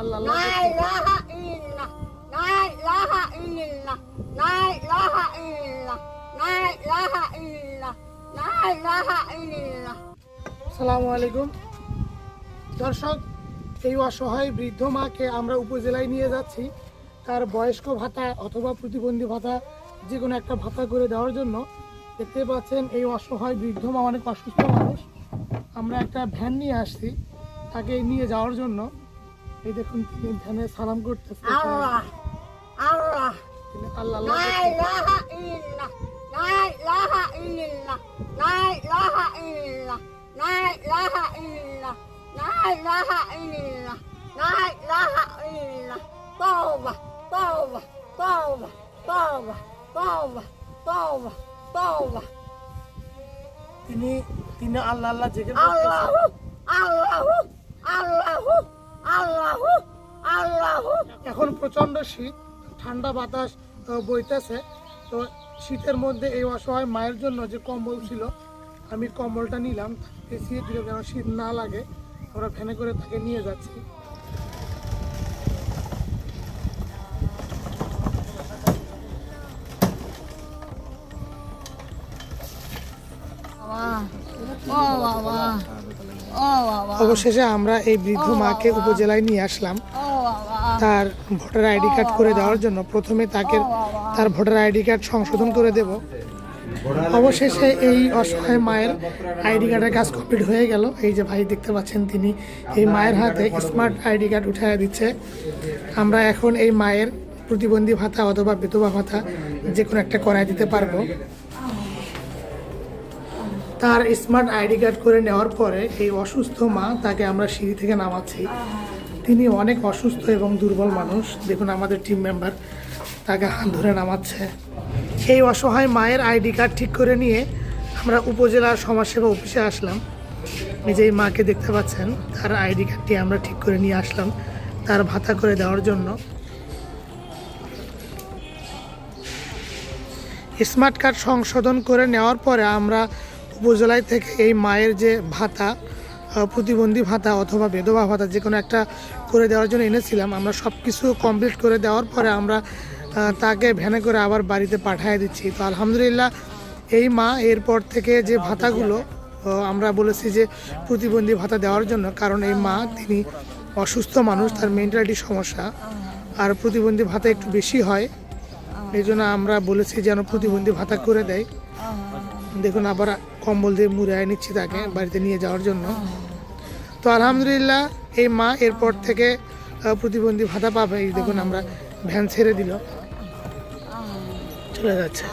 আল্লাহ সালামু আলাইকুম। দর্শক এই অসহায় বৃদ্ধ মাকে আমরা উপজেলায় নিয়ে যাচ্ছি। তার বয়স্ক ভাতা অথবা প্রতিবন্ধী ভাতা যে কোনো একটা ভাতা করে দেওয়ার জন্য। দেখতে পাচ্ছেন এই অসহায় বৃদ্ধ মা অনেক অসুস্থ মানুষ। আমরা একটা ভ্যান নিয়ে আসছি তাকে নিয়ে যাওয়ার জন্য। এই দেখুন তিনি ধ্যানে সালাম করতেছে। আল্লাহ আল্লাহ। তিনি আল্লাহ লা ইলাহা ইল্লাল্লাহ লা ইলাহা তিনি আল্লাহ আল্লাহ জিকির আল্লাহ আল্লাহ প্রচণ্ড শীত ঠান্ডা বাতাস বইতেছে। তো শীতের মধ্যে এই অসহায় মায়ের জন্য যে কম্বল ছিল আমি কম্বলটা নিলাম পেঁচিয়ে দিল যেন শীত না লাগে। আমরা ভ্যানে করে তাকে নিয়ে যাচ্ছি। অবশেষে আমরা এই বৃদ্ধ মাকে উপজেলায় নিয়ে আসলাম। তার ভোটার আইডি কার্ড করে দেওয়ার জন্য প্রথমে তাকে তার ভোটার আইডি কার্ড সংশোধন করে দেব। অবশেষে এই অসহায় মায়ের আইডি কার্ডের কাজ কমপ্লিট হয়ে গেল। এই যে ভাই দেখতে পাচ্ছেন তিনি এই মায়ের হাতে স্মার্ট আইডি কার্ড উঠায় দিচ্ছে। আমরা এখন এই মায়ের প্রতিবন্ধী ভাতা অথবা বিধবা ভাতা যে কোনো একটা করায় দিতে পারব। তার স্মার্ট আইডি কার্ড করে নেওয়ার পরে এই অসুস্থ মা তাকে আমরা সিঁড়ি থেকে নামাচ্ছি। তিনি অনেক অসুস্থ এবং দুর্বল মানুষ। দেখুন, আমাদের টিম মেম্বার তাকে হাত ধরে নামাচ্ছে। এই অসহায় মায়ের আইডি কার্ড ঠিক করে নিয়ে আমরা উপজেলা সমাজসেবা অফিসে আসলাম। এই মাকে দেখতে পাচ্ছেন, তার আইডি কার্ডটি আমরা ঠিক করে নিয়ে আসলাম, তার ভাতা করে দেওয়ার জন্য। স্মার্ট কার্ড সংশোধন করে নেওয়ার পরে আমরা উপজেলায় থেকে এই মায়ের যে ভাতা প্রতিবন্ধী ভাতা অথবা বেধবা ভাতা যে কোনো একটা করে দেওয়ার জন্য এনেছিলাম। আমরা সব কিছু কমপ্লিট করে দেওয়ার পরে আমরা তাকে ভ্যানে করে আবার বাড়িতে পাঠিয়ে দিচ্ছি। তো আলহামদুলিল্লাহ এই মা এরপর থেকে যে ভাতাগুলো আমরা বলেছি যে প্রতিবন্ধী ভাতা দেওয়ার জন্য, কারণ এই মা তিনি অসুস্থ মানুষ, তার মেন্টালিটি সমস্যা, আর প্রতিবন্ধী ভাতা একটু বেশি হয়। এই জন্য আমরা বলেছি যেন প্রতিবন্ধী ভাতা করে দেয়। দেখুন আবার কম্বল দিয়ে মুড়ে নিচ্ছি তাকে বাড়িতে নিয়ে যাওয়ার জন্য। তো আলহামদুলিল্লাহ এই মা এরপর থেকে প্রতিবন্ধী ভাতা পাবে। এই দেখুন আমরা ভ্যান ছেড়ে দিল। চলে যাচ্ছে।